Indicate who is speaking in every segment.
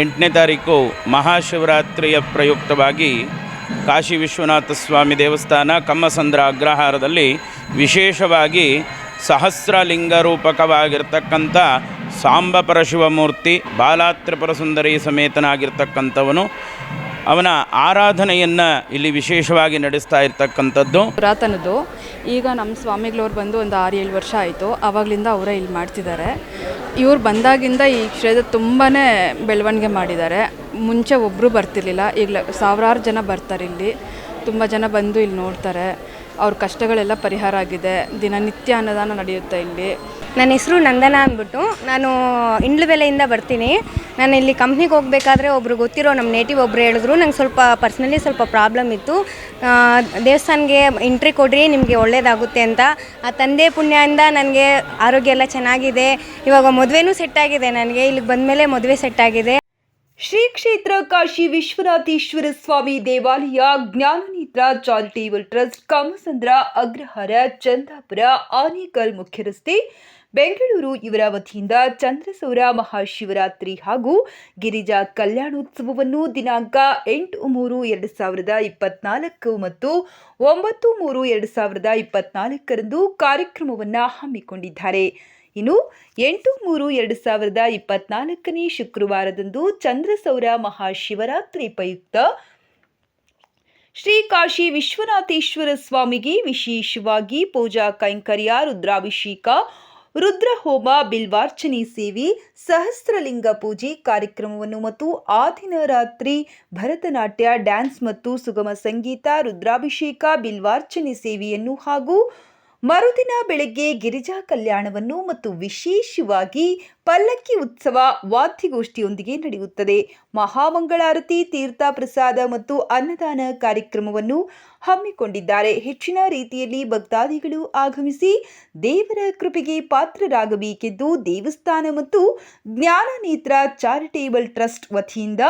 Speaker 1: ಎಂಟನೇ ತಾರೀಕು ಮಹಾಶಿವರಾತ್ರಿಯ ಪ್ರಯುಕ್ತವಾಗಿ ಕಾಶಿ ವಿಶ್ವನಾಥ ಸ್ವಾಮಿ ದೇವಸ್ಥಾನ ಕಮ್ಮಸಂದ್ರ ಅಗ್ರಹಾರದಲ್ಲಿ ವಿಶೇಷವಾಗಿ ಸಹಸ್ರಲಿಂಗ ರೂಪಕವಾಗಿರ್ತಕ್ಕಂಥ ಸಾಂಬ ಪರಶಿವಮೂರ್ತಿ ಬಾಲಾತ್ರಿಪುರ ಸುಂದರಿ ಸಮೇತನಾಗಿರ್ತಕ್ಕಂಥವನು. ಅವನ ಆರಾಧನೆಯನ್ನು ಇಲ್ಲಿ ವಿಶೇಷವಾಗಿ ನಡೆಸ್ತಾ ಇರ್ತಕ್ಕಂಥದ್ದು.
Speaker 2: ಪುರಾತನದ್ದು ಈಗ ನಮ್ಮ ಸ್ವಾಮಿಗಳವ್ರು ಬಂದು ಒಂದು ಆರು ಏಳು ವರ್ಷ ಆಯಿತು. ಆವಾಗಲಿಂದ ಅವರೇ ಇಲ್ಲಿ ಮಾಡ್ತಿದ್ದಾರೆ. ಇವ್ರು ಬಂದಾಗಿಂದ ಈ ಕ್ಷೇತ್ರ ತುಂಬಾ ಬೆಳವಣಿಗೆ ಮಾಡಿದ್ದಾರೆ. ಮುಂಚೆ ಒಬ್ಬರು ಬರ್ತಿರ್ಲಿಲ್ಲ. ಈಗ ಸಾವಿರಾರು ಜನ ಬರ್ತಾರೆ ಇಲ್ಲಿ. ತುಂಬ ಜನ ಬಂದು ಇಲ್ಲಿ ನೋಡ್ತಾರೆ. ಅವ್ರ ಕಷ್ಟಗಳೆಲ್ಲ ಪರಿಹಾರ ಆಗಿದೆ. ದಿನನಿತ್ಯ ಅನ್ನದಾನ ನಡೆಯುತ್ತೆ ಇಲ್ಲಿ.
Speaker 3: ನನ್ನ ಹೆಸರು ನಂದನ ಅಂದ್ಬಿಟ್ಟು ನಾನು ಇಂಡ್ಲುಬೆಲೆಯಿಂದ ಬರ್ತೀನಿ. ನಾನು ಇಲ್ಲಿ ಕಂಪ್ನಿಗೆ ಹೋಗಬೇಕಾದ್ರೆ ಒಬ್ರು ಗೊತ್ತಿರೋ ನಮ್ಮ ನೇಟಿವ್ ಒಬ್ರು ಹೇಳಿದ್ರು. ನಂಗೆ ಸ್ವಲ್ಪ ಪರ್ಸ್ನಲಿ ಸ್ವಲ್ಪ ಪ್ರಾಬ್ಲಮ್ ಇತ್ತು. ದೇವಸ್ಥಾನಕ್ಕೆ ಎಂಟ್ರಿ ಕೊಡ್ರಿ, ನಿಮಗೆ ಒಳ್ಳೇದಾಗುತ್ತೆ ಅಂತ. ಆ ತಂದೆ ಪುಣ್ಯದಿಂದ ನನಗೆ ಆರೋಗ್ಯ ಎಲ್ಲ ಚೆನ್ನಾಗಿದೆ. ಇವಾಗ ಮದುವೆನೂ ಸೆಟ್ ಆಗಿದೆ ನನಗೆ. ಇಲ್ಲಿಗೆ ಬಂದಮೇಲೆ ಮದುವೆ ಸೆಟ್ ಆಗಿದೆ.
Speaker 4: ಶ್ರೀ ಕ್ಷೇತ್ರ ಕಾಶಿ ವಿಶ್ವನಾಥೇಶ್ವರ ಸ್ವಾಮಿ ದೇವಾಲಯ, ಜ್ಞಾನನೇತ್ರ ಚಾರಿಟೇಬಲ್ ಟ್ರಸ್ಟ್, ಕಾಮಸಂದ್ರ, ಅಗ್ರಹಾರ, ಚಂದಾಪುರ, ಆನೇಕಲ್ ಮುಖ್ಯ ರಸ್ತೆ ಬೆಂಗಳೂರು ಇವರ ವತಿಯಿಂದ ಚಂದ್ರಸೌರ ಮಹಾಶಿವರಾತ್ರಿ ಹಾಗೂ ಗಿರಿಜಾ ಕಲ್ಯಾಣೋತ್ಸವವನ್ನು ದಿನಾಂಕ ಎಂಟು ಮೂರು ಎರಡು ಸಾವಿರದ ಇಪ್ಪತ್ನಾಲ್ಕು ಮತ್ತು ಒಂಬತ್ತು ಮೂರು ಎರಡು ಸಾವಿರದ ಇಪ್ಪತ್ನಾಲ್ಕರಂದು ಕಾರ್ಯಕ್ರಮವನ್ನು ಹಮ್ಮಿಕೊಂಡಿದ್ದಾರೆ. ಇನ್ನು ಎಂಟು ಮೂರು ಎರಡು ಸಾವಿರದ ಇಪ್ಪತ್ನಾಲ್ಕನೇ ಶುಕ್ರವಾರದಂದು ಚಂದ್ರಸೌರ ಮಹಾಶಿವರಾತ್ರಿ ಪ್ರಯುಕ್ತ ಶ್ರೀ ಕಾಶಿ ವಿಶ್ವನಾಥೇಶ್ವರ ಸ್ವಾಮಿಗೆ ವಿಶೇಷವಾಗಿ ಪೂಜಾ ಕೈಂಕರ್ಯ, ರುದ್ರಾಭಿಷೇಕ ರುದ್ರಹೋಮ, ಬಿಲ್ವಾರ್ಚನೆ ಸೇವೆ ಸಹಸ್ರಲಿಂಗ ಪೂಜೆ ಕಾರ್ಯಕ್ರಮವನ್ನು ಮತ್ತು ಆ ದಿನ ರಾತ್ರಿ ಭರತನಾಟ್ಯ, ಡ್ಯಾನ್ಸ್ ಮತ್ತು ಸುಗಮ ಸಂಗೀತ, ರುದ್ರಾಭಿಷೇಕ, ಬಿಲ್ವಾರ್ಚನೆ ಸೇವೆಯನ್ನು ಹಾಗೂ ಮರುದಿನ ಬೆಳಗ್ಗೆ ಗಿರಿಜಾ ಕಲ್ಯಾಣವನ್ನು ಮತ್ತು ವಿಶೇಷವಾಗಿ ಪಲ್ಲಕ್ಕಿ ಉತ್ಸವ ವಾದ್ಯಗೋಷ್ಠಿಯೊಂದಿಗೆ ನಡೆಯುತ್ತದೆ. ಮಹಾಮಂಗಳಾರತಿ, ತೀರ್ಥ ಪ್ರಸಾದ ಮತ್ತು ಅನ್ನದಾನ ಕಾರ್ಯಕ್ರಮವನ್ನು ಹಮ್ಮಿಕೊಂಡಿದ್ದಾರೆ. ಹೆಚ್ಚಿನ ರೀತಿಯಲ್ಲಿ ಭಕ್ತಾದಿಗಳು ಆಗಮಿಸಿ ದೇವರ ಕೃಪೆಗೆ ಪಾತ್ರರಾಗಬೇಕೆಂದು ದೇವಸ್ಥಾನ ಮತ್ತು ಜ್ಞಾನನೇತ್ರ ಚಾರಿಟೇಬಲ್ ಟ್ರಸ್ಟ್ ವತಿಯಿಂದ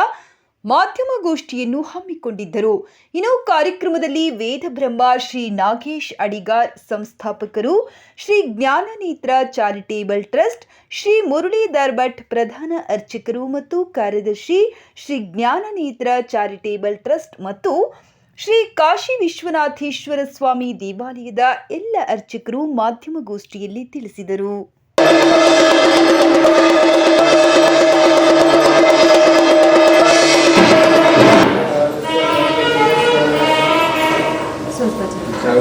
Speaker 4: ಮಾಧ್ಯಮಗೋಷ್ಠಿಯನ್ನು ಹಮ್ಮಿಕೊಂಡಿದ್ದರು. ಇನ್ನು ಕಾರ್ಯಕ್ರಮದಲ್ಲಿ ವೇದಬ್ರಹ್ಮ ಶ್ರೀ ನಾಗೇಶ್ ಅಡಿಗಾರ್ ಸಂಸ್ಥಾಪಕರು, ಶ್ರೀ ಜ್ಞಾನನೇತ್ರ ಚಾರಿಟೇಬಲ್ ಟ್ರಸ್ಟ್, ಶ್ರೀ ಮುರಳೀಧರ್ ಭಟ್ ಪ್ರಧಾನ ಅರ್ಚಕರು ಮತ್ತು ಕಾರ್ಯದರ್ಶಿ, ಶ್ರೀ ಜ್ಞಾನನೇತ್ರ ಚಾರಿಟೇಬಲ್ ಟ್ರಸ್ಟ್ ಮತ್ತು ಶ್ರೀ ಕಾಶಿ ವಿಶ್ವನಾಥೇಶ್ವರ ಸ್ವಾಮಿ ದೇವಾಲಯದ ಎಲ್ಲ ಅರ್ಚಕರು ಮಾಧ್ಯಮಗೋಷ್ಠಿಯಲ್ಲಿ ತಿಳಿಸಿದರು.
Speaker 5: Well,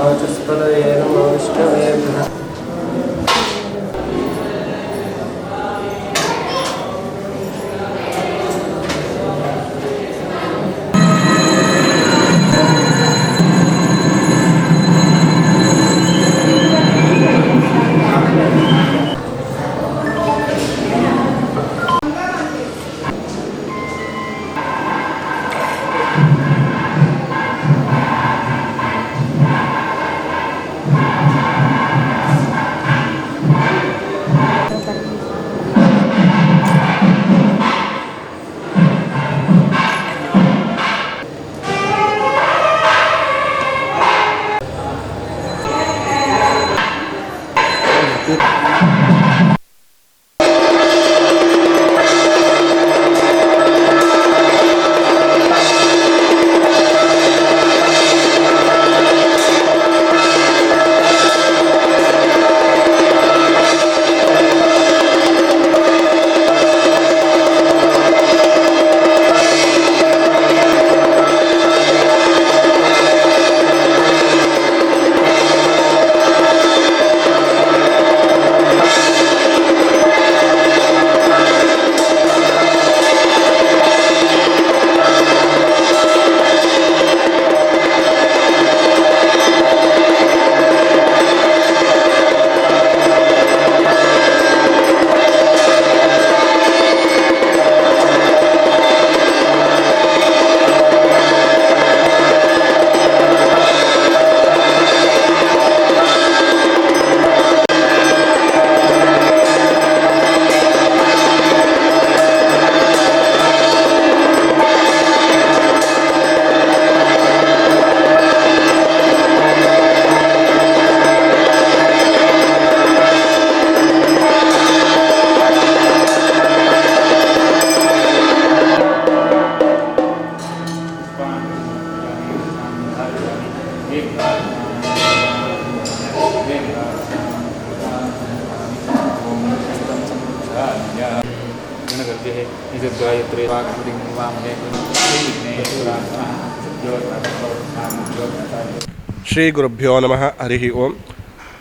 Speaker 5: I
Speaker 6: just put a
Speaker 7: Shri ಗುರುಭ್ಯೋ ನಮಃ, ಹರಿ ಓಂ.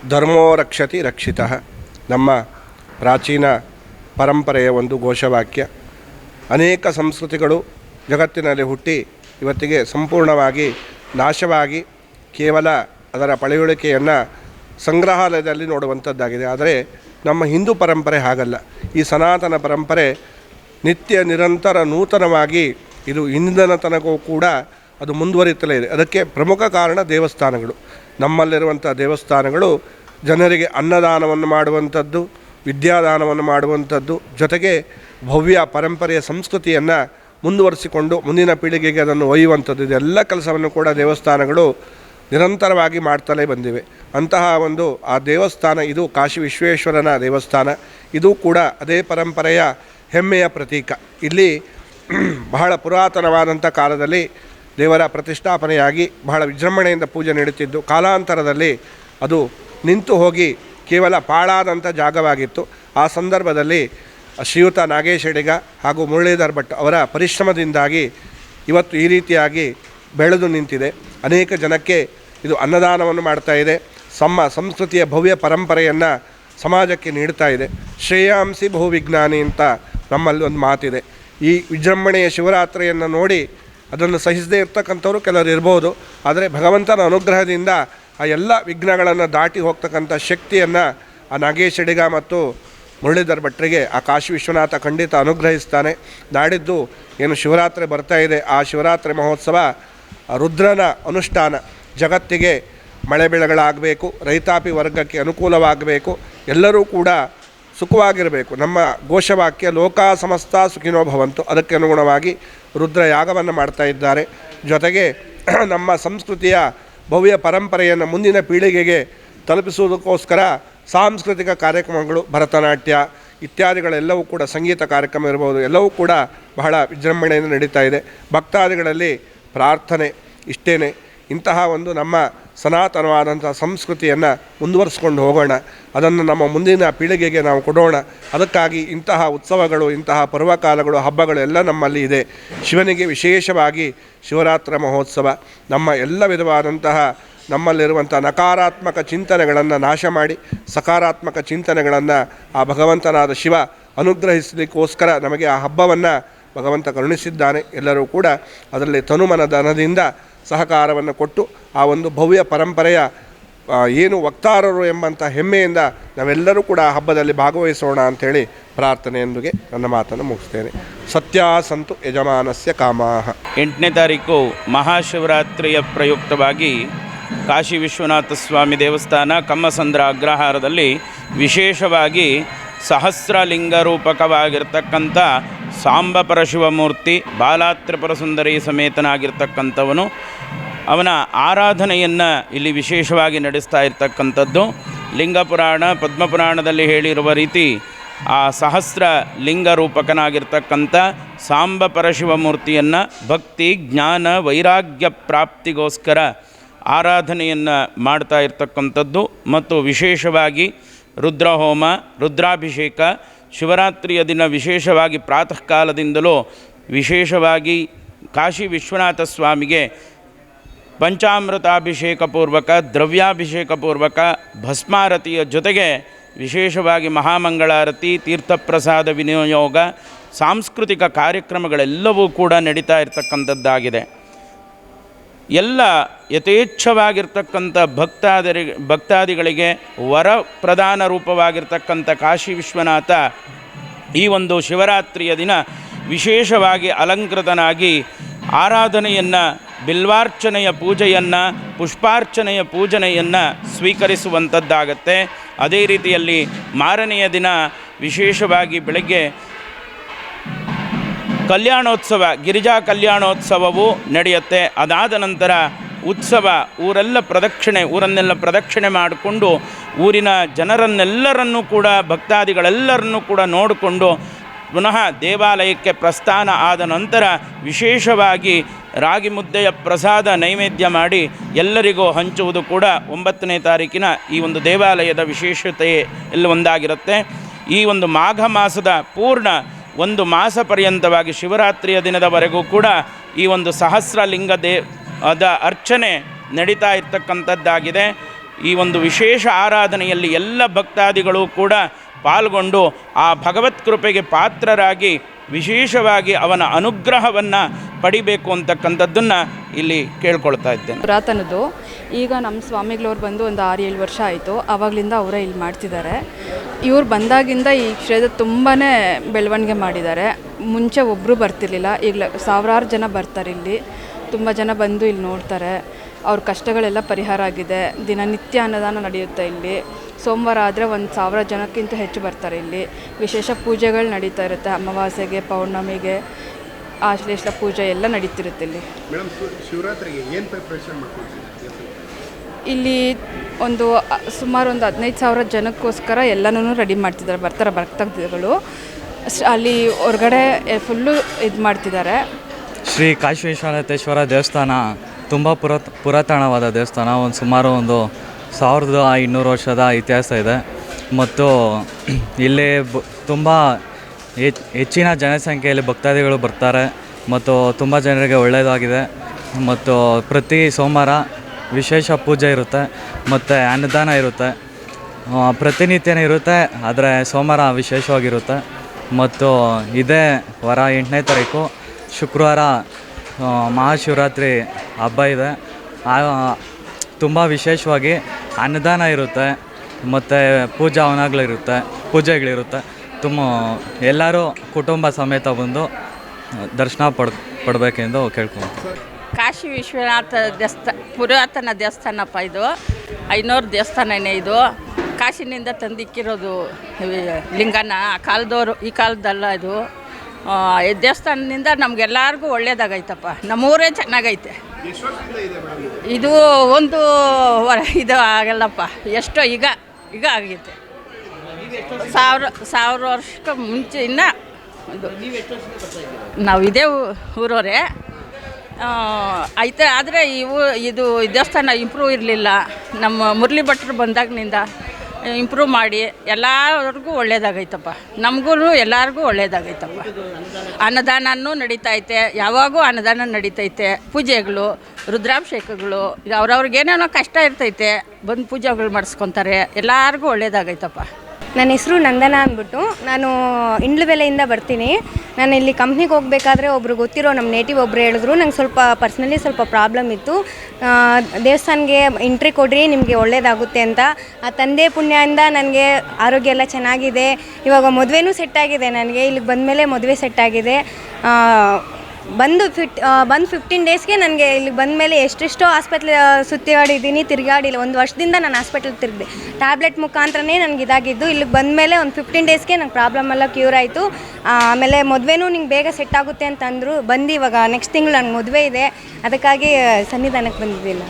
Speaker 7: ಧರ್ಮೋ ರಕ್ಷತಿ ರಕ್ಷಿತ. ನಮ್ಮ ಪ್ರಾಚೀನ ಪರಂಪರೆಯ ಒಂದು ಘೋಷವಾಕ್ಯ. ಅನೇಕ ಸಂಸ್ಕೃತಿಗಳು ಜಗತ್ತಿನಲ್ಲಿ ಹುಟ್ಟಿ ಇವತ್ತಿಗೆ ಸಂಪೂರ್ಣವಾಗಿ ನಾಶವಾಗಿ ಕೇವಲ ಅದರ ಪಳೆಯುಳಿಕೆಯನ್ನು ಸಂಗ್ರಹಾಲಯದಲ್ಲಿ ನೋಡುವಂಥದ್ದಾಗಿದೆ. ಆದರೆ ನಮ್ಮ ಹಿಂದೂ ಪರಂಪರೆ ಹಾಗಲ್ಲ. ಈ ಸನಾತನ ಪರಂಪರೆ ನಿತ್ಯ ನಿರಂತರ ನೂತನವಾಗಿ ಇದು ಇಂದಿನ ತನಕವೂ ಕೂಡ ಅದು ಮುಂದುವರಿಯುತ್ತಲೇ ಇದೆ. ಅದಕ್ಕೆ ಪ್ರಮುಖ ಕಾರಣ ದೇವಸ್ಥಾನಗಳು. ನಮ್ಮಲ್ಲಿರುವಂಥ ದೇವಸ್ಥಾನಗಳು ಜನರಿಗೆ ಅನ್ನದಾನವನ್ನು ಮಾಡುವಂಥದ್ದು, ವಿದ್ಯಾದಾನವನ್ನು ಮಾಡುವಂಥದ್ದು, ಜೊತೆಗೆ ಭವ್ಯ ಪರಂಪರೆಯ ಸಂಸ್ಕೃತಿಯನ್ನು ಮುಂದುವರಿಸಿಕೊಂಡು ಮುಂದಿನ ಪೀಳಿಗೆಗೆ ಅದನ್ನು ಒಯ್ಯುವಂಥದ್ದು. ಇದೆಲ್ಲ ಕೆಲಸವನ್ನು ಕೂಡ ದೇವಸ್ಥಾನಗಳು ನಿರಂತರವಾಗಿ ಮಾಡ್ತಲೇ ಬಂದಿವೆ. ಅಂತಹ ಒಂದು ಆ ದೇವಸ್ಥಾನ, ಇದು ಕಾಶಿ ವಿಶ್ವೇಶ್ವರನ ದೇವಸ್ಥಾನ. ಇದು ಕೂಡ ಅದೇ ಪರಂಪರೆಯ ಹೆಮ್ಮೆಯ ಪ್ರತೀಕ. ಇಲ್ಲಿ ಬಹಳ ಪುರಾತನವಾದಂಥ ಕಾಲದಲ್ಲಿ ದೇವರ ಪ್ರತಿಷ್ಠಾಪನೆಯಾಗಿ ಬಹಳ ವಿಜೃಂಭಣೆಯಿಂದ ಪೂಜೆ ನಡೀತಿದ್ದು ಕಾಲಾಂತರದಲ್ಲಿ ಅದು ನಿಂತು ಹೋಗಿ ಕೇವಲ ಪಾಳಾದಂಥ ಜಾಗವಾಗಿತ್ತು. ಆ ಸಂದರ್ಭದಲ್ಲಿ ಶ್ರೀಯುತ ನಾಗೇಶ್ ಅಡಿಗ ಹಾಗೂ ಮುರಳೀಧರ್ ಭಟ್ ಅವರ ಪರಿಶ್ರಮದಿಂದಾಗಿ ಇವತ್ತು ಈ ರೀತಿಯಾಗಿ ಬೆಳೆದು ನಿಂತಿದೆ. ಅನೇಕ ಜನಕ್ಕೆ ಇದು ಅನ್ನದಾನವನ್ನು ಮಾಡ್ತಾ ಇದೆ. ನಮ್ಮ ಸಂಸ್ಕೃತಿಯ ಭವ್ಯ ಪರಂಪರೆಯನ್ನು ಸಮಾಜಕ್ಕೆ ನೀಡ್ತಾ ಇದೆ. ಶ್ರೇಯಾಂಸಿ ಬಹುವಿಜ್ಞಾನಿ ಅಂತ ನಮ್ಮಲ್ಲಿ ಒಂದು ಮಾತಿದೆ. ಈ ವಿಜೃಂಭಣೆಯ ಶಿವರಾತ್ರಿಯನ್ನು ನೋಡಿ ಅದನ್ನು ಸಹಿಸದೇ ಇರ್ತಕ್ಕಂಥವ್ರು ಕೆಲವರು ಇರ್ಬೋದು. ಆದರೆ ಭಗವಂತನ ಅನುಗ್ರಹದಿಂದ ಆ ಎಲ್ಲ ವಿಘ್ನಗಳನ್ನು ದಾಟಿ ಹೋಗ್ತಕ್ಕಂಥ ಶಕ್ತಿಯನ್ನು ಆ ನಾಗೇಶ್ ಅಡಿಗ ಮತ್ತು ಮುರಳೀಧರ್ ಭಟ್ರಿಗೆ ಆ ಕಾಶಿ ವಿಶ್ವನಾಥ ಖಂಡಿತ ಅನುಗ್ರಹಿಸ್ತಾನೆ. ನಾಡಿದ್ದು ಏನು ಶಿವರಾತ್ರಿ ಬರ್ತಾ ಇದೆ. ಆ ಶಿವರಾತ್ರಿ ಮಹೋತ್ಸವ ರುದ್ರನ ಅನುಷ್ಠಾನ. ಜಗತ್ತಿಗೆ ಮಳೆ ಬೆಳೆಗಳಾಗಬೇಕು, ರೈತಾಪಿ ವರ್ಗಕ್ಕೆ ಅನುಕೂಲವಾಗಬೇಕು. ಎಲ್ಲರೂ ಕೂಡ ಸುಖವಾಗಿರಬೇಕು. ನಮ್ಮ ಘೋಷವಾಕ್ಯ ಲೋಕ ಸಮಸ್ತ ಸುಖಿನೋ ಭವಂತು. ಅದಕ್ಕೆ ಅನುಗುಣವಾಗಿ ರುದ್ರ ಯಾಗವನ್ನು ಮಾಡ್ತಾ ಇದ್ದಾರೆ. ಜೊತೆಗೆ ನಮ್ಮ ಸಂಸ್ಕೃತಿಯ ಭವ್ಯ ಪರಂಪರೆಯನ್ನು ಮುಂದಿನ ಪೀಳಿಗೆಗೆ ತಲುಪಿಸುವುದಕ್ಕೋಸ್ಕರ ಸಾಂಸ್ಕೃತಿಕ ಕಾರ್ಯಕ್ರಮಗಳು, ಭರತನಾಟ್ಯ ಇತ್ಯಾದಿಗಳೆಲ್ಲವೂ ಕೂಡ ಸಂಗೀತ ಕಾರ್ಯಕ್ರಮ ಇರ್ಬೋದು. ಎಲ್ಲವೂ ಕೂಡ ಬಹಳ ವಿಜೃಂಭಣೆಯಿಂದ ನಡೀತಾ ಇದೆ. ಭಕ್ತಾದಿಗಳಲ್ಲಿ ಪ್ರಾರ್ಥನೆ ಇಷ್ಟೇ ಇಂತಹ ಒಂದು ನಮ್ಮ ಸನಾತನವಾದಂಥ ಸಂಸ್ಕೃತಿಯನ್ನು ಮುಂದುವರಿಸ್ಕೊಂಡು ಹೋಗೋಣ. ಅದನ್ನು ನಮ್ಮ ಮುಂದಿನ ಪೀಳಿಗೆಗೆ ನಾವು ಕೊಡೋಣ. ಅದಕ್ಕಾಗಿ ಇಂತಹ ಉತ್ಸವಗಳು, ಇಂತಹ ಪರ್ವಕಾಲಗಳು, ಹಬ್ಬಗಳು ಎಲ್ಲ ನಮ್ಮಲ್ಲಿ ಇದೆ. ಶಿವನಿಗೆ ವಿಶೇಷವಾಗಿ ಶಿವರಾತ್ರಿ ಮಹೋತ್ಸವ. ನಮ್ಮ ಎಲ್ಲ ವಿಧವಾದಂತಹ ನಮ್ಮಲ್ಲಿರುವಂಥ ನಕಾರಾತ್ಮಕ ಚಿಂತನೆಗಳನ್ನು ನಾಶ ಮಾಡಿ, ಸಕಾರಾತ್ಮಕ ಚಿಂತನೆಗಳನ್ನು ಆ ಭಗವಂತನಾದ ಶಿವ ಅನುಗ್ರಹಿಸಲಿಕ್ಕೋಸ್ಕರ ನಮಗೆ ಆ ಹಬ್ಬವನ್ನು ಭಗವಂತ ಕರುಣಿಸಿದ್ದಾನೆ. ಎಲ್ಲರೂ ಕೂಡ ಅದರಲ್ಲಿ ತನುಮನ ಧನದಿಂದ ಸಹಕಾರವನ್ನು ಕೊಟ್ಟು ಆ ಒಂದು ಭವ್ಯ ಪರಂಪರೆಯ ಏನು ವಕ್ತಾರರು ಎಂಬಂಥ ಹೆಮ್ಮೆಯಿಂದ ನಾವೆಲ್ಲರೂ ಕೂಡ ಹಬ್ಬದಲ್ಲಿ ಭಾಗವಹಿಸೋಣ ಅಂಥೇಳಿ ಪ್ರಾರ್ಥನೆಯೊಂದಿಗೆ ನನ್ನ ಮಾತನ್ನು ಮುಗಿಸ್ತೇನೆ. ಸತ್ಯ ಸಂತು ಯಜಮಾನಸ್ಯ ಕಾಮಾಹ.
Speaker 1: ಎಂಟನೇ ತಾರೀಕು ಮಹಾಶಿವರಾತ್ರಿಯ ಪ್ರಯುಕ್ತವಾಗಿ ಕಾಶಿ ವಿಶ್ವನಾಥ ಸ್ವಾಮಿ ದೇವಸ್ಥಾನ ಕಮ್ಮಸಂದ್ರ ಅಗ್ರಹಾರದಲ್ಲಿ ವಿಶೇಷವಾಗಿ ಸಹಸ್ರಲಿಂಗ ರೂಪಕವಾಗಿರ್ತಕ್ಕಂಥ ಸಾಂಬ ಪರಶಿವಮೂರ್ತಿ ಬಾಲಾತ್ರಿಪುರ ಸುಂದರಿ ಸಮೇತನಾಗಿರ್ತಕ್ಕಂಥವನು. ಅವನ ಆರಾಧನೆಯನ್ನು ಇಲ್ಲಿ ವಿಶೇಷವಾಗಿ ನಡೆಸ್ತಾ ಇರ್ತಕ್ಕಂಥದ್ದು. ಲಿಂಗಪುರಾಣ, ಪದ್ಮಪುರಾಣದಲ್ಲಿ ಹೇಳಿರುವ ರೀತಿ ಆ ಸಹಸ್ರ ಲಿಂಗ ರೂಪಕನಾಗಿರ್ತಕ್ಕಂಥ ಸಾಂಬ ಪರಶಿವಮೂರ್ತಿಯನ್ನು ಭಕ್ತಿ, ಜ್ಞಾನ, ವೈರಾಗ್ಯ ಪ್ರಾಪ್ತಿಗೋಸ್ಕರ ಆರಾಧನೆಯನ್ನು ಮಾಡ್ತಾ ಇರ್ತಕ್ಕಂಥದ್ದು. ಮತ್ತು ವಿಶೇಷವಾಗಿ ರುದ್ರಹೋಮ, ರುದ್ರಾಭಿಷೇಕ ಶಿವರಾತ್ರಿಯ ದಿನ ವಿಶೇಷವಾಗಿ ಪ್ರಾತಃ ಕಾಲದಿಂದಲೂ ವಿಶೇಷವಾಗಿ ಕಾಶಿ ವಿಶ್ವನಾಥ ಸ್ವಾಮಿಗೆ ಪಂಚಾಮೃತಾಭಿಷೇಕ ಪೂರ್ವಕ ದ್ರವ್ಯಾಭಿಷೇಕ ಪೂರ್ವಕ ಭಸ್ಮಾರತಿಯ ಜೊತೆಗೆ ವಿಶೇಷವಾಗಿ ಮಹಾಮಂಗಳಾರತಿ, ತೀರ್ಥಪ್ರಸಾದ ವಿನಿಯೋಗ, ಸಾಂಸ್ಕೃತಿಕ ಕಾರ್ಯಕ್ರಮಗಳೆಲ್ಲವೂ ಕೂಡ ನಡೀತಾ ಇರತಕ್ಕಂಥದ್ದಾಗಿದೆ. ಎಲ್ಲ ಯಥೇಚ್ಛವಾಗಿರ್ತಕ್ಕಂಥ ಭಕ್ತಾದರಿ, ಭಕ್ತಾದಿಗಳಿಗೆ ವರ ಪ್ರಧಾನ ರೂಪವಾಗಿರ್ತಕ್ಕಂಥ ಕಾಶಿ ವಿಶ್ವನಾಥ ಈ ಒಂದು ಶಿವರಾತ್ರಿಯ ದಿನ ವಿಶೇಷವಾಗಿ ಅಲಂಕೃತನಾಗಿ ಆರಾಧನೆಯನ್ನು, ಬಿಲ್ವಾರ್ಚನೆಯ ಪೂಜೆಯನ್ನು, ಪುಷ್ಪಾರ್ಚನೆಯ ಪೂಜನೆಯನ್ನು ಸ್ವೀಕರಿಸುವಂಥದ್ದಾಗತ್ತೆ. ಅದೇ ರೀತಿಯಲ್ಲಿ ಮಾರನೆಯ ದಿನ ವಿಶೇಷವಾಗಿ ಬೆಳಗ್ಗೆ ಕಲ್ಯಾಣೋತ್ಸವ, ಗಿರಿಜಾ ಕಲ್ಯಾಣೋತ್ಸವವು ನಡೆಯುತ್ತೆ. ಅದಾದ ನಂತರ ಉತ್ಸವ ಊರೆಲ್ಲ ಪ್ರದಕ್ಷಿಣೆ, ಊರನ್ನೆಲ್ಲ ಪ್ರದಕ್ಷಿಣೆ ಮಾಡಿಕೊಂಡು ಊರಿನ ಜನರನ್ನೆಲ್ಲರನ್ನೂ ಕೂಡ, ಭಕ್ತಾದಿಗಳೆಲ್ಲರನ್ನೂ ಕೂಡ ನೋಡಿಕೊಂಡು ಪುನಃ ದೇವಾಲಯಕ್ಕೆ ಪ್ರಸ್ಥಾನ ಆದ ನಂತರ ವಿಶೇಷವಾಗಿ ರಾಗಿ ಮುದ್ದೆಯ ಪ್ರಸಾದ ನೈವೇದ್ಯ ಮಾಡಿ ಎಲ್ಲರಿಗೂ ಹಂಚುವುದು ಕೂಡ ಒಂಬತ್ತನೇ ತಾರೀಕಿನ ಈ ಒಂದು ದೇವಾಲಯದ ವಿಶೇಷತೆ ಎಲ್ಲ ಒಂದಾಗಿರುತ್ತೆ. ಈ ಒಂದು ಮಾಘ ಮಾಸದ ಪೂರ್ಣ ಒಂದು ಮಾಸ ಪರ್ಯಂತವಾಗಿ ಶಿವರಾತ್ರಿಯ ದಿನದವರೆಗೂ ಕೂಡ ಈ ಒಂದು ಸಹಸ್ರಲಿಂಗ ದೇ ಅದ ಅರ್ಚನೆ ನಡೀತಾ ಇರ್ತಕ್ಕಂಥದ್ದಾಗಿದೆ. ಈ ಒಂದು ವಿಶೇಷ ಆರಾಧನೆಯಲ್ಲಿ ಎಲ್ಲ ಭಕ್ತಾದಿಗಳು ಕೂಡ ಪಾಲ್ಗೊಂಡು ಆ ಭಗವತ್ ಕೃಪೆಗೆ ಪಾತ್ರರಾಗಿ ವಿಶೇಷವಾಗಿ ಅವನ ಅನುಗ್ರಹವನ್ನು ಪಡಿಬೇಕು ಅಂತಕ್ಕಂಥದ್ದನ್ನು ಇಲ್ಲಿ ಕೇಳ್ಕೊಳ್ತಾ ಇದ್ದೇನೆ.
Speaker 2: ಪುರಾತನದ್ದು. ಈಗ ನಮ್ಮ ಸ್ವಾಮಿಗಳವ್ರು ಬಂದು ಒಂದು ಆರು ಏಳು ವರ್ಷ ಆಯಿತು. ಆವಾಗಲಿಂದ ಅವರೇ ಇಲ್ಲಿ ಮಾಡ್ತಿದ್ದಾರೆ. ಇವ್ರು ಬಂದಾಗಿಂದ ಈ ಕ್ಷೇತ್ರ ತುಂಬಾ ಬೆಳವಣಿಗೆ ಮಾಡಿದ್ದಾರೆ. ಮುಂಚೆ ಒಬ್ಬರು ಬರ್ತಿರ್ಲಿಲ್ಲ. ಈಗ ಸಾವಿರಾರು ಜನ ಬರ್ತಾರೆ ಇಲ್ಲಿ. ತುಂಬ ಜನ ಬಂದು ಇಲ್ಲಿ ನೋಡ್ತಾರೆ. ಅವ್ರ ಕಷ್ಟಗಳೆಲ್ಲ ಪರಿಹಾರ ಆಗಿದೆ. ದಿನನಿತ್ಯ ಅನ್ನದಾನ ನಡೆಯುತ್ತೆ ಇಲ್ಲಿ. ಸೋಮವಾರ ಆದರೆ ಒಂದು ಸಾವಿರ ಜನಕ್ಕಿಂತ ಹೆಚ್ಚು ಬರ್ತಾರೆ ಇಲ್ಲಿ. ವಿಶೇಷ ಪೂಜೆಗಳು ನಡೀತಾ ಇರುತ್ತೆ. ಅಮಾವಾಸ್ಯೆಗೆ ಪೌರ್ಣಮಿಗೆ ಆಶ್ಲೇಷ ಪೂಜೆ ಎಲ್ಲ ನಡೀತಿರುತ್ತೆ ಇಲ್ಲಿ. ಇಲ್ಲಿ ಒಂದು ಸುಮಾರು ಒಂದು ಹದಿನೈದು ಸಾವಿರ ಜನಕ್ಕೋಸ್ಕರ ಎಲ್ಲನೂ ರೆಡಿ ಮಾಡ್ತಿದ್ದಾರೆ. ಬರ್ತಾರೆ ಭಕ್ತಾದಿಗಳು. ಸ್- ಅಲ್ಲಿ ಹೊರಗಡೆ ಫುಲ್ಲು ಇದು ಮಾಡ್ತಿದ್ದಾರೆ.
Speaker 8: ಶ್ರೀ ಕಾಶಿ ವಿಶ್ವನಾಥೇಶ್ವರ ದೇವಸ್ಥಾನ ತುಂಬ ಪುರ ಪುರಾತನವಾದ ದೇವಸ್ಥಾನ. ಒಂದು ಸುಮಾರು ಒಂದು ಸಾವಿರದ ಇನ್ನೂರು ವರ್ಷದ ಇತಿಹಾಸ ಇದೆ. ಮತ್ತು ಇಲ್ಲಿ ಬ, ತುಂಬ ಹೆಚ್- ಹೆಚ್ಚಿನ ಜನಸಂಖ್ಯೆಯಲ್ಲಿ ಭಕ್ತಾದಿಗಳು ಬರ್ತಾರೆ. ಮತ್ತು ತುಂಬ ಜನರಿಗೆ ಒಳ್ಳೆಯದಾಗಿದೆ. ಮತ್ತು ಪ್ರತಿ ಸೋಮವಾರ ವಿಶೇಷ ಪೂಜೆ ಇರುತ್ತೆ. ಮತ್ತು ಅನ್ನದಾನ ಇರುತ್ತೆ. ಪ್ರತಿನಿತ್ಯನೇ ಇರುತ್ತೆ. ಆದರೆ ಸೋಮವಾರ ವಿಶೇಷವಾಗಿರುತ್ತೆ. ಮತ್ತು ಇದೇ ವಾರ ಎಂಟನೇ ತಾರೀಕು ಶುಕ್ರವಾರ ಮಹಾಶಿವರಾತ್ರಿ ಹಬ್ಬ ಇದೆ. ತುಂಬ ವಿಶೇಷವಾಗಿ ಅನ್ನದಾನ ಇರುತ್ತೆ, ಮತ್ತು ಪೂಜಾ ಹವನಗಳಿರುತ್ತೆ ಪೂಜೆಗಳಿರುತ್ತೆ. ತುಂಬ ಎಲ್ಲರೂ ಕುಟುಂಬ ಸಮೇತ ಬಂದು ದರ್ಶನ ಪಡ್, ಪಡಬೇಕೆಂದು ಕೇಳ್ಕೊಂಡು
Speaker 9: ಕಾಶಿ ವಿಶ್ವನಾಥ ದೇವಸ್ಥಾನ ಪುರಾತನ ದೇವಸ್ಥಾನಪ್ಪ ಇದು. ಐನೂರು ದೇವಸ್ಥಾನನೇ ಇದು. ಕಾಶಿನಿಂದ ತಂದಿಕ್ಕಿರೋದು ಲಿಂಗನ, ಆ ಕಾಲದವರು ಈ ಕಾಲದಲ್ಲ ಇದು. ದೇವಸ್ಥಾನದಿಂದ ನಮಗೆಲ್ಲರಿಗೂ ಒಳ್ಳೇದಾಗೈತಪ್ಪ. ನಮ್ಮೂರೇ ಚೆನ್ನಾಗೈತೆ. ಇದು ಒಂದು ಇದು ಆಗಲ್ಲಪ್ಪ. ಎಷ್ಟೋ ಈಗ ಈಗ ಆಗೈತೆ ಸಾವಿರ ಸಾವಿರ ವರ್ಷಕ್ಕೆ ಮುಂಚೆ ಇನ್ನ ಒಂದು ನಾವು ಇದೇ ಊರವರೇ. ಐತೆ ಆದರೆ ಇವು, ಇದು ದೇವಸ್ಥಾನ ಇಂಪ್ರೂವ್ ಇರಲಿಲ್ಲ. ನಮ್ಮ ಮುರಳಿ ಭಟ್ರು ಬಂದಾಗಿನಿಂದ ಇಂಪ್ರೂವ್ ಮಾಡಿ ಎಲ್ಲರಿಗೂ ಒಳ್ಳೇದಾಗೈತಪ್ಪ. ನಮಗೂ ಎಲ್ಲರಿಗೂ ಒಳ್ಳೇದಾಗೈತಪ್ಪ. ಅನ್ನದಾನನೂ ನಡೀತೈತೆ, ಯಾವಾಗೂ ಅನ್ನದಾನ ನಡೀತೈತೆ. ಪೂಜೆಗಳು, ರುದ್ರಾಭಿಷೇಕಗಳು, ಅವ್ರವ್ರಿಗೆ ಏನೇನೋ ಕಷ್ಟ ಇರ್ತೈತೆ, ಬಂದು ಪೂಜೆಗಳು ಮಾಡಿಸ್ಕೊತಾರೆ, ಎಲ್ಲರಿಗೂ ಒಳ್ಳೇದಾಗೈತಪ್ಪ.
Speaker 3: ನನ್ನ ಹೆಸರು ನಂದನ ಅಂದ್ಬಿಟ್ಟು ನಾನು ಇಂಡ್ಲಬೆಲೆಯಿಂದ ಬರ್ತೀನಿ. ನಾನು ಇಲ್ಲಿ ಕಂಪ್ನಿಗೆ ಹೋಗಬೇಕಾದ್ರೆ ಒಬ್ರು ಗೊತ್ತಿರೋ ನಮ್ಮ ನೇಟಿವ್ ಒಬ್ರು ಹೇಳಿದ್ರು. ನಂಗೆ ಸ್ವಲ್ಪ ಪರ್ಸ್ನಲಿ ಸ್ವಲ್ಪ ಪ್ರಾಬ್ಲಮ್ ಇತ್ತು. ಆ, ದೇವಸ್ಥಾನಕ್ಕೆ ಎಂಟ್ರಿ ಕೊಡ್ರಿ ನಿಮಗೆ ಒಳ್ಳೇದಾಗುತ್ತೆ ಅಂತ. ಆ ತಂದೆ ಪುಣ್ಯದಿಂದ ನನಗೆ ಆರೋಗ್ಯ ಎಲ್ಲ ಚೆನ್ನಾಗಿದೆ. ಇವಾಗ ಮದುವೆನೂ ಸೆಟ್ ಆಗಿದೆ ನನಗೆ. ಇಲ್ಲಿಗೆ ಬಂದಮೇಲೆ ಮದುವೆ ಸೆಟ್ ಆಗಿದೆ. ಆ, ಬಂದು ಫಿಟ್ ಬಂದು ಫಿಫ್ಟೀನ್ ಡೇಸ್ಗೆ ನನಗೆ ಇಲ್ಲಿ ಬಂದ ಮೇಲೆ ಎಷ್ಟೆಷ್ಟೋ ಆಸ್ಪತ್ರೆ ಸುತ್ತಾಡಿದ್ದೀನಿ ತಿರುಗಾಡಿಲ್ಲ. ಒಂದು ವರ್ಷದಿಂದ ನಾನು ಹಾಸ್ಪಿಟಲ್ ತಿರುಗಿದೆ. ಟ್ಯಾಬ್ಲೆಟ್ ಮುಖಾಂತರನೇ ನನಗೆ ಇದಾಗಿದ್ದು. ಇಲ್ಲಿಗೆ ಬಂದಮೇಲೆ ಒಂದು ಫಿಫ್ಟೀನ್ ಡೇಸ್ಗೆ ನಂಗೆ ಪ್ರಾಬ್ಲಮ್ ಎಲ್ಲ ಕ್ಯೂರ್ ಆಯಿತು. ಆಮೇಲೆ ಮದುವೆನೂ ನಿಂಗೆ ಬೇಗ ಸೆಟ್ ಆಗುತ್ತೆ ಅಂತಂದರು ಬಂದು ಇವಾಗ ನೆಕ್ಸ್ಟ್ ತಿಂಗಳು ನನಗೆ ಮದುವೆ ಇದೆ. ಅದಕ್ಕಾಗಿ ಸನ್ನಿಧಾನಕ್ಕೆ ಬಂದಿದ್ದಿಲ್ಲ